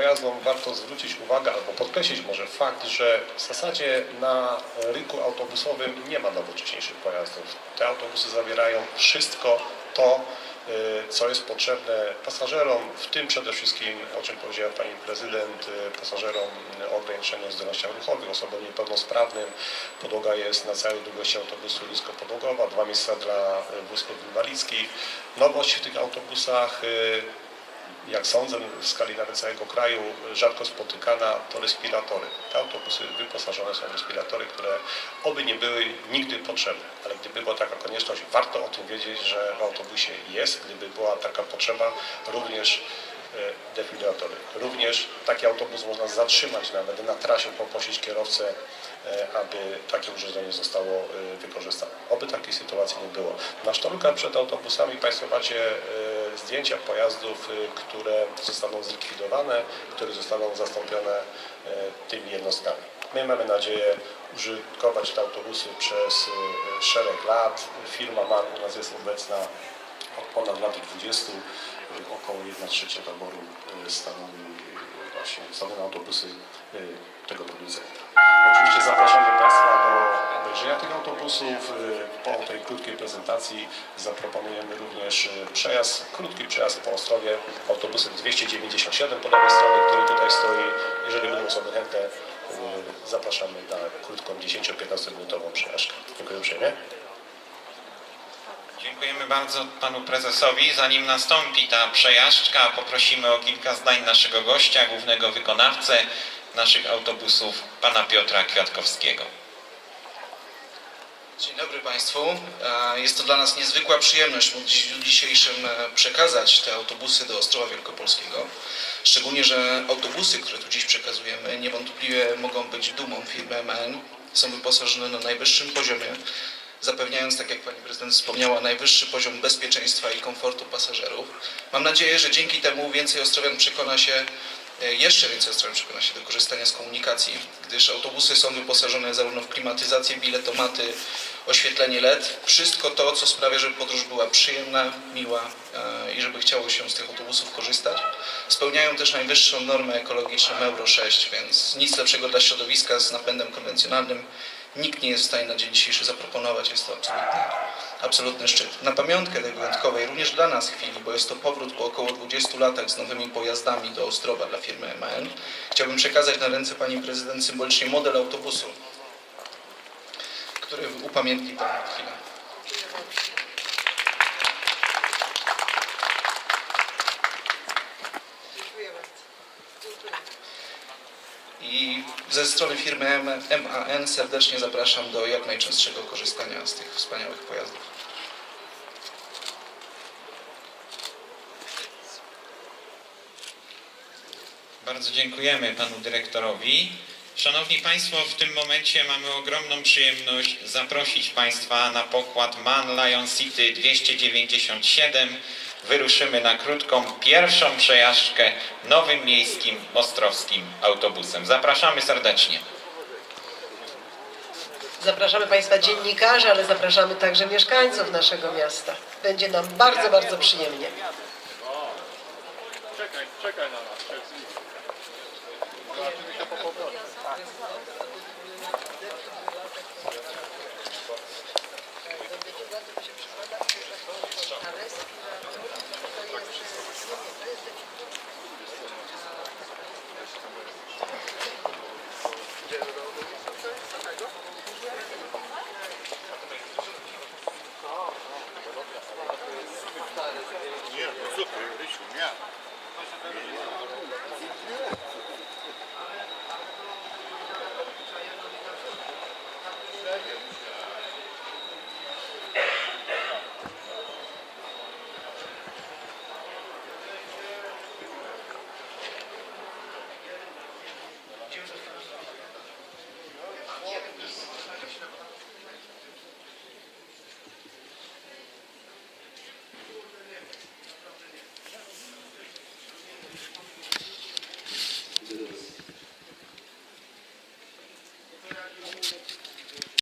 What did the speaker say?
pojazdom warto zwrócić uwagę albo podkreślić może fakt, że w zasadzie na rynku autobusowym nie ma nowocześniejszych pojazdów. Te autobusy zawierają wszystko to, y, co jest potrzebne pasażerom, w tym przede wszystkim, o czym powiedziała Pani Prezydent, y, pasażerom o ograniczonych zdolnościach ruchowych, osobom niepełnosprawnym. Podłoga jest na całej długości autobusu niskopodłogowa, dwa miejsca dla wózków inwalidzkich. Nowość w tych autobusach y, jak sądzę, w skali nawet całego kraju rzadko spotykana to respiratory. Te autobusy wyposażone są w respiratory, które oby nie były nigdy potrzebne, ale gdyby była taka konieczność, warto o tym wiedzieć, że w autobusie jest, gdyby była taka potrzeba, również e, defibrylatory. Również taki autobus można zatrzymać nawet na trasie, poprosić kierowcę, e, aby takie urządzenie zostało e, wykorzystane. Oby takiej sytuacji nie było. Na sztorkach przed autobusami Państwo macie zdjęcia pojazdów, y, które zostaną zlikwidowane, które zostaną zastąpione e, tymi jednostkami. My mamy nadzieję użytkować te autobusy przez y, szereg lat. Firma MAN u nas jest obecna od ponad lat 20. Y, Około 1 trzecia taboru y, stanowi y, właśnie stanowią autobusy y, tego producenta. Oczywiście zapraszamy Państwa do obejrzenia tych autobusów. Y, Po tej krótkiej prezentacji zaproponujemy również y, przejazd, krótki przejazd po Ostrowie autobusem 297 po lewej stronie, który tutaj stoi. Jeżeli będą osoby chętne, zapraszamy na krótką 10-15 minutową przejażdżkę. Dziękuję uprzejmie. Dziękujemy bardzo panu prezesowi. Zanim nastąpi ta przejażdżka, poprosimy o kilka zdań naszego gościa, głównego wykonawcę naszych autobusów, pana Piotra Kwiatkowskiego. Dzień dobry Państwu. E, Jest to dla nas niezwykła przyjemność móc dziś w dniu dzisiejszym e, przekazać te autobusy do Ostrowa Wielkopolskiego. Szczególnie, że autobusy, które tu dziś przekazujemy, niewątpliwie mogą być dumą firmy MN. Są wyposażone na najwyższym poziomie, zapewniając, tak jak Pani Prezydent wspomniała, najwyższy poziom bezpieczeństwa i komfortu pasażerów. Mam nadzieję, że dzięki temu więcej Ostrowian przekona się E, Jeszcze więcej Ostrowian przekona się do korzystania z komunikacji, gdyż autobusy są wyposażone zarówno w klimatyzację, biletomaty, oświetlenie LED. Wszystko to, co sprawia, żeby podróż była przyjemna, miła e, i żeby chciało się z tych autobusów korzystać. Spełniają też najwyższą normę ekologiczną Euro 6, więc nic lepszego dla środowiska z napędem konwencjonalnym nikt nie jest w stanie na dzień dzisiejszy zaproponować. Jest to absolutny, absolutny szczyt. Na pamiątkę tej wyjątkowej, również dla nas chwili, bo jest to powrót po około 20 latach z nowymi pojazdami do Ostrowa dla firmy MAN, chciałbym przekazać na ręce Pani Prezydent symbolicznie model autobusu, który upamiętni tę chwilę. I ze strony firmy MAN serdecznie zapraszam do jak najczęstszego korzystania z tych wspaniałych pojazdów. Bardzo dziękujemy panu dyrektorowi. Szanowni Państwo, w tym momencie mamy ogromną przyjemność zaprosić Państwa na pokład MAN Lion City 297. Wyruszymy na krótką pierwszą przejażdżkę nowym miejskim ostrowskim autobusem. Zapraszamy serdecznie. Zapraszamy Państwa dziennikarzy, ale zapraszamy także mieszkańców naszego miasta. Będzie nam bardzo, bardzo przyjemnie. Czekaj, czekaj na nas.